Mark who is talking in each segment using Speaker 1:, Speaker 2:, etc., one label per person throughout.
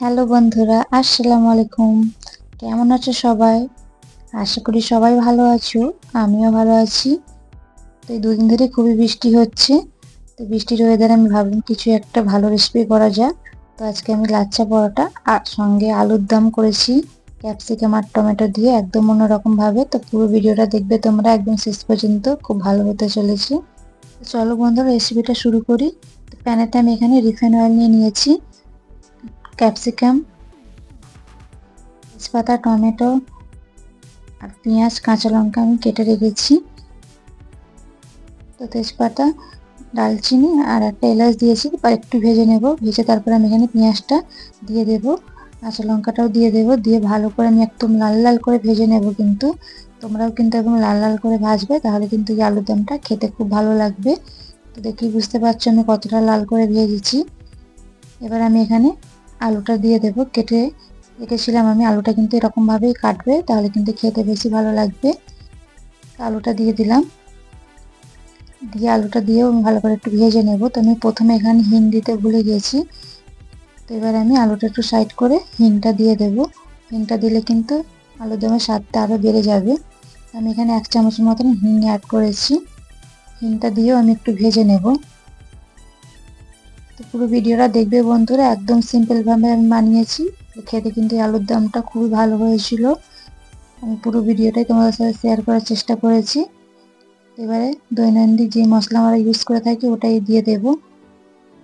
Speaker 1: Hello বন্ধুরা, আসসালামু আলাইকুম। কেমন আছো সবাই? আশা করি সবাই ভালো আছো, আমিও ভালো আছি। তো এই দুদিন ধরে খুবই বৃষ্টি হচ্ছে। তো বৃষ্টির ওয়েদারে আমি ভাবলাম কিছু একটা ভালো রেসিপি করা যাক। তো আজকে আমি লাচ্চা পরোটা আর সঙ্গে আলুর দম করেছি ক্যাপসিকাম আর টমেটো দিয়ে একদম অন্যরকম ভাবে। তো পুরো ভিডিওটা দেখবে তোমরা একদম শেষ পর্যন্ত, খুব ভালো হতে চলেছে। চলো বন্ধুরা রেসিপিটা শুরু করি। প্যানেতে আমি এখানে রিফাইন অয়েল নিয়ে নিয়েছি। ক্যাপসিকাম, তেজপাতা, টমেটো আর পেঁয়াজ, কাঁচা লঙ্কা আমি কেটে রেখেছি। তো তেজপাতা, ডালচিনি আর একটা এলাচ দিয়েছি একটু ভেজে নেব। ভেজে তারপরে আমি এখানে পেঁয়াজটা দিয়ে দেব, কাঁচা লঙ্কাটাও দিয়ে দেব। দিয়ে ভালো করে আমি একদম লাল লাল করে ভেজে নেব কিন্তু। তোমরাও কিন্তু একদম লাল লাল করে ভাজবে, তাহলে কিন্তু এই আলুর দমটা খেতে খুব ভালো লাগবে। তো দেখি বুঝতে পারছ আমি কতটা লাল করে ভেজেছি। এবার আমি এখানে আলুটা দিয়ে দেব, কেটে রেখেছিলাম আমি। আলুটা কিন্তু এরকমভাবেই কাটবে, তাহলে কিন্তু খেতে বেশি ভালো লাগবে। আলুটা দিয়ে দিলাম। দিয়ে আলুটা দিয়েও আমি ভালো করে একটু ভেজে নেব। তো আমি প্রথমে এখানে হিং দিতে ভুলে গিয়েছি। তো এবার আমি আলুটা একটু সাইড করে হিংটা দিয়ে দেব। হিংটা দিলে কিন্তু আলুর দমের স্বাদটা আরও বেড়ে যাবে। আমি এখানে এক চামচের মতন হিং অ্যাড করেছি। হিংটা দিয়েও আমি একটু ভেজে নেব। তো পুরো ভিডিওটা দেখবে বন্ধুরা, একদম সিম্পলভাবে আমি বানিয়েছি। খেতে কিন্তু আলুর দমটা খুবই ভালো হয়েছিল। আমি পুরো ভিডিওটাই তোমাদের সাথে শেয়ার করার চেষ্টা করেছি। এবারে দৈনন্দিন যে মশলা আমরা ইউজ করে থাকি, ওটাই দিয়ে দেব।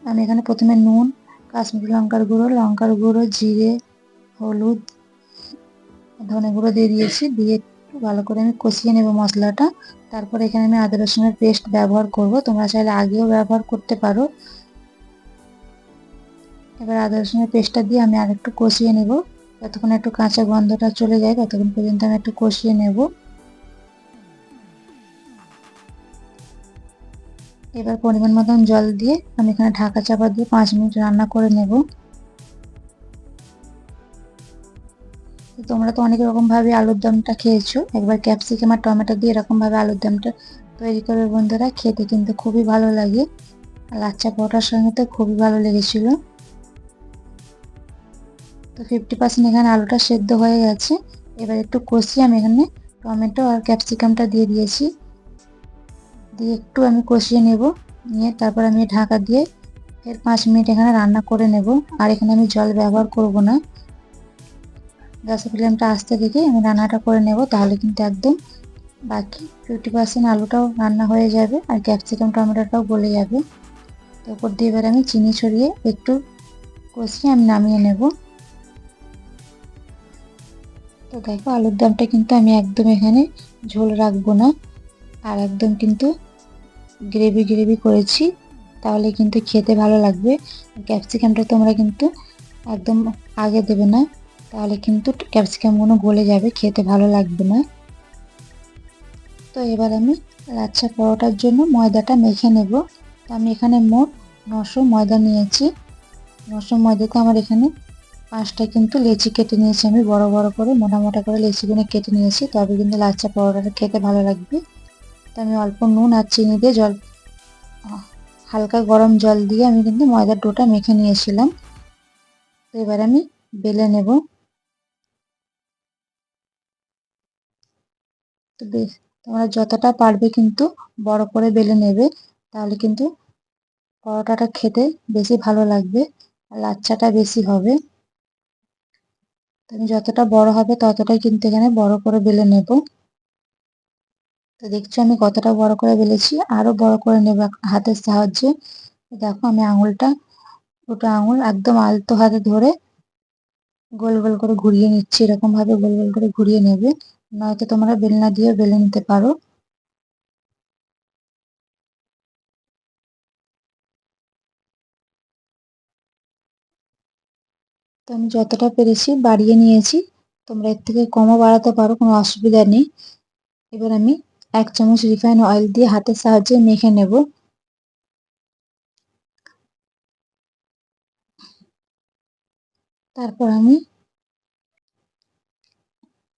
Speaker 1: আমি এখানে প্রথমে নুন, কাশ্মীরি লঙ্কার গুঁড়ো লঙ্কার গুঁড়ো, জিরে, হলুদ, ধনে গুঁড়ো দিয়ে দিয়েছি। দিয়ে ভালো করে আমি কষিয়ে নেব মশলাটা। তারপর এখানে আমি আদা রসুনের পেস্ট ব্যবহার করব। তোমরা চাইলে আগেও ব্যবহার করতে পারো। এবার আদা রসুনের পেস্টটা দিয়ে আমি আর একটু কষিয়ে নেব। যতক্ষণ একটু কাঁচা গন্ধটা চলে যায়, ততক্ষণ পর্যন্ত আমি একটু কষিয়ে নেব। এবার পরিমাণ মতন জল দিয়ে আমি এখানে ঢাকা চাপা দিয়ে পাঁচ মিনিট রান্না করে নেব। তোমরা তো অনেক রকম ভাবে আলুর দমটা খেয়েছো। একবার ক্যাপসিকাম আর টমেটো দিয়ে এরকম ভাবে আলুর দমটা তৈরি করবে বন্ধুরা, খেতে কিন্তু খুবই ভালো লাগে। আর লাচ্চা পরোটার সঙ্গে তো খুবই ভালো লেগেছিল। তো ফিফটি পার্সেন্ট এখানে আলুটা সেদ্ধ হয়ে গেছে। এবার একটু কষিয়ে আমি এখানে টমেটো আর ক্যাপসিকামটা দিয়ে দিয়েছি। দিয়ে একটু আমি কষিয়ে নেব। নিয়ে তারপর আমি ঢাকা দিয়ে ফের পাঁচ মিনিট এখানে রান্না করে নেব। আর এখানে আমি জল ব্যবহার করব না। গ্যাসের ফ্লেমটা আসতে দেখে আমি রান্নাটা করে নেব। তাহলে কিন্তু একদম বাকি ফিফটি পার্সেন্ট আলুটাও রান্না হয়ে যাবে আর ক্যাপসিকাম টমেটোটাও গলে যাবে। তো ওপর দিয়ে এবার আমি চিনি ছড়িয়ে একটু কষিয়ে আমি নামিয়ে নেব। তো দেখো আলুর দমটা কিন্তু আমি একদম এখানে ঝোল রাখব না। আর একদম কিন্তু গ্রেভি গ্রেভি করেছি, তাহলে কিন্তু খেতে ভালো লাগবে। ক্যাপসিকামটা তোমরা কিন্তু একদম আগে দেবে না, তাহলে কিন্তু ক্যাপসিকামগুলো গলে যাবে, খেতে ভালো লাগবে না। তো এবার আমি লাচ্ছা পরোটার জন্য ময়দাটা মেখে নেব। তো আমি এখানে মোট নশো ময়দা নিয়েছি। নশো ময়দাতে আমার এখানে পাঁচটা কিন্তু লেচি কেটে নিয়েছি আমি, বড় বড় করে, মোটা মোটা করে লেচিগুলো কেটে নিয়েছি। তবে কিন্তু লাচ্চা পরোটাটা খেতে ভালো লাগবে। তো আমি অল্প নুন আর চিনি দিয়ে জল, হালকা গরম জল দিয়ে আমি কিন্তু ময়দার ডোটা মেখে নিয়েছিলাম। তো এবার আমি বেলে নেব। তো বেশ তোমরা যতটা পারবে কিন্তু বড় করে বেলে নেবে, তাহলে কিন্তু পরোটাটা খেতে বেশি ভালো লাগবে আর লাচ্চাটা বেশি হবে। তুমি যতটা বড় হবে, ততটাই কিন্তু এখানে বড় করে বেলে নেব। তো দেখছ আমি কতটা বড় করে বেলেছি। আরও বড় করে নেব হাতের সাহায্যে। দেখো আমি আঙুলটা, দুটো আঙুল একদম আলতো হাতে ধরে গোল গোল করে ঘুরিয়ে নিচ্ছি। এরকম ভাবে গোল গোল করে ঘুরিয়ে নেবে। নয়তো তোমরা বেলনা দিয়ে বেলে নিতে পারো। তো আমি যতটা পেরেছি বাড়িয়ে নিয়েছি। তোমরা এর থেকে কমও বাড়াতে পারো, কোনো অসুবিধা নেই। এবার আমি এক চামচ রিফাইন অয়েল দিয়ে হাতের সাহায্যে মেখে নেব। তারপর আমি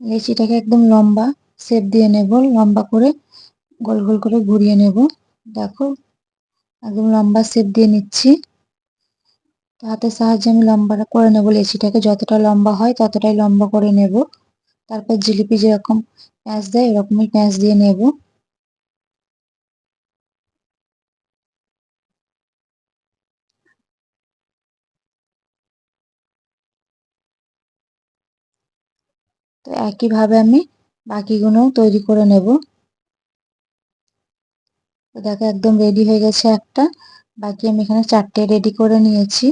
Speaker 1: লেচিটাকে একদম লম্বা শেপ দিয়ে নেব, লম্বা করে গোল গোল করে ঘুরিয়ে নেব। দেখো, একদম লম্বা শেপ দিয়ে নিচ্ছি। তো হাতের সাহায্যে আমি লম্বাটা করে নেব লেচিটাকে। যতটা লম্বা হয়, ততটাই লম্বা করে নেব। তারপর জিলিপি যেরকম প্যাঁচ দেয়, এরকমই প্যাঁচ দিয়ে নেব। তো একইভাবে আমি বাকিগুলোও তৈরি করে নেব। তো দেখো একদম রেডি হয়ে গেছে একটা। বাকি আমি এখানে চারটে রেডি করে নিয়েছি।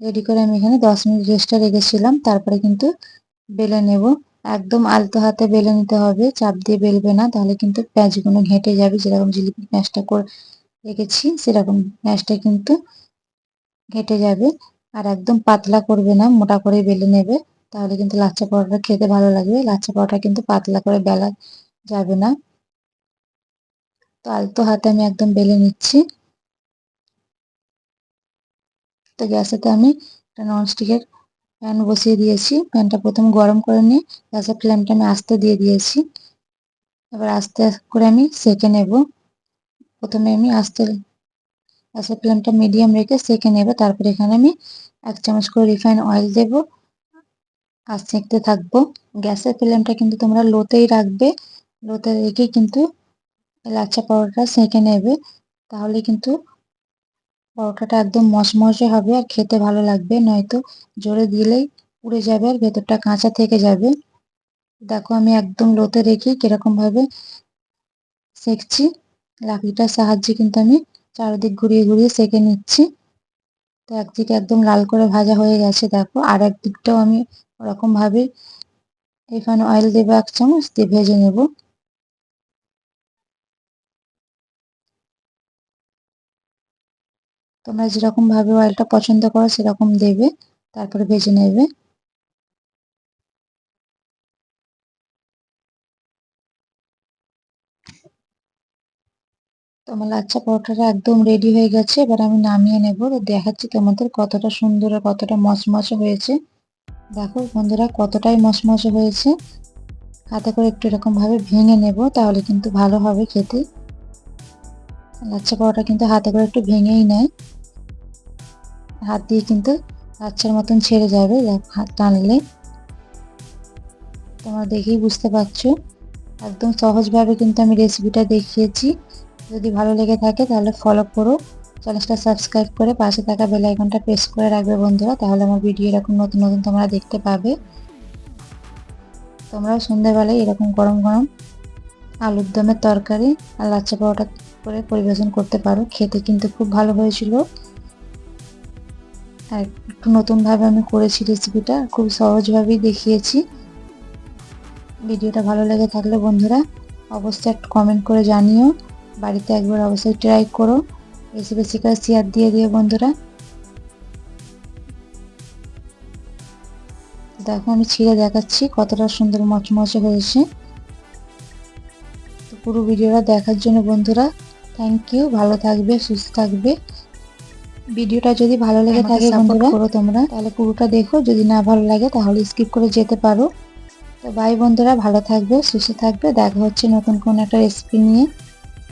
Speaker 1: রেডি করে আমি এখানে দশ মিনিট রেস্টে রেখেছিলাম, তারপরে কিন্তু বেলে নেব। একদম আলতো হাতে বেলে নিতে হবে, চাপ দিয়ে বেলবে না, তাহলে কিন্তু প্যাঁচগুলো ঘেঁটে যাবে। যেরকম জিলিপির প্যাঁচটা করে রেখেছি, সেরকম প্যাঁচটা কিন্তু ঘেঁটে যাবে। আর একদম পাতলা করবে না, মোটা করে বেলে নেবে, তাহলে কিন্তু লাচ্চা পরোটা খেতে ভালো লাগবে। লাচ্চা পরোটা কিন্তু পাতলা করে বেলা যাবে না। তো আলতো হাতে আমি একদম বেলে নিচ্ছি। তো গ্যাসেতে আমি একটা ননস্টিকের প্যান বসিয়ে দিয়েছি। প্যানটা প্রথম গরম করে নিয়ে গ্যাসের ফ্লেমটা আমি আস্তে দিয়ে দিয়েছি। এবার আস্তে করে আমি সেকে নেব। প্রথমে আমি আস্তে গ্যাসের ফ্লেমটা মিডিয়াম রেখে সেকে নেব। তারপরে এখানে আমি এক চামচ করে রিফাইন অয়েল দেব আর সেঁকতে থাকব। গ্যাসের ফ্লেমটা কিন্তু তোমরা লোতেই রাখবে। লোতে রেখে কিন্তু লাচ্ছা পরোটা সেঁকে নেবে। তাহলে কিন্তু পরোটাটা একদম মশমশে হবে আর খেতে ভালো লাগবে, নয়তো জোরে দিলেই পুড়ে যাবে আর ভেতরটা কাঁচা থেকে যাবে। দেখো আমি একদম লোতে রেখে কীরকম ভাবে সেঁকছি সাহায্যে কিন্তু আমি চারিদিক ঘুরিয়ে ঘুরিয়ে সেঁকে নিচ্ছি। তো একদিকে একদম লাল করে ভাজা হয়ে গেছে, দেখো। আর একদিকটাও আমি ওরকম ভাবে এখানে অয়েল দেবো এক চামচ, দিয়ে ভেজে নেব। তোমরা যেরকম ভাবে অয়েলটা পছন্দ করো, সেরকম দেবে। তারপরে ভেজে নেবে। তোমার লাচ্ছা পরোটাটা একদম রেডি হয়ে গেছে। এবার আমি নামিয়ে নেব। দেখাচ্ছি তোমাদের কতটা সুন্দর আর কতটা মচমচে হয়েছে। দেখো বন্ধুরা, কতটাই মচমচে হয়েছে। হাতে করে একটু এরকম ভাবে ভেঙে নেব, তাহলে কিন্তু ভালো হবে খেতে। লাচ্ছা পরোটা কিন্তু হাতে করে একটু ভেঙেই নেয়। হাত দিয়ে কিন্তু বাচ্চার মতন ছেড়ে যাবে হাত টানলে। তোমরা দেখেই বুঝতে পারছ। একদম সহজভাবে কিন্তু আমি রেসিপিটা দেখিয়েছি। যদি ভালো লেগে থাকে তাহলে ফলো করো। চ্যানেলটা সাবস্ক্রাইব করে পাশে থাকা বেল আইকনটা প্রেস করে রাখবে বন্ধুরা, তাহলে আমার ভিডিও এরকম নতুন নতুন তোমরা দেখতে পাবে। তোমরাও সন্ধ্যাবেলায় এরকম গরম গরম আলুর দমের তরকারি আর লাচ্চা পরোটা করে পরিবেশন করতে পারো। খেতে কিন্তু খুব ভালো হয়েছিল। আর একটু নতুনভাবে আমি করেছি রেসিপিটা, খুব সহজভাবেই দেখিয়েছি। ভিডিওটা ভালো লেগে থাকলে বন্ধুরা অবশ্যই একটু কমেন্ট করে জানিও। বাড়িতে একবার অবশ্যই ট্রাই করো। বেশি বেশি করে শেয়ার দিয়ে দিও বন্ধুরা। দেখো আমি ছিঁড়ে দেখাচ্ছি কতটা সুন্দর মচমচে হয়েছে। তো পুরো ভিডিওটা দেখার জন্য বন্ধুরা থ্যাংক ইউ ভালো থাকবে, সুস্থ থাকবে। ভিডিওটা যদি ভালো লেগে থাকে বন্ধুরা করো তোমরা। তাহলে পুরোটা দেখো। যদি না ভালো লাগে তাহলে স্কিপ করে যেতে পারো। তো বাই বন্ধুরা ভালো থাকবে সুস্থ থাকবে। দেখা হচ্ছে নতুন কোন একটা রেসিপি নিয়ে।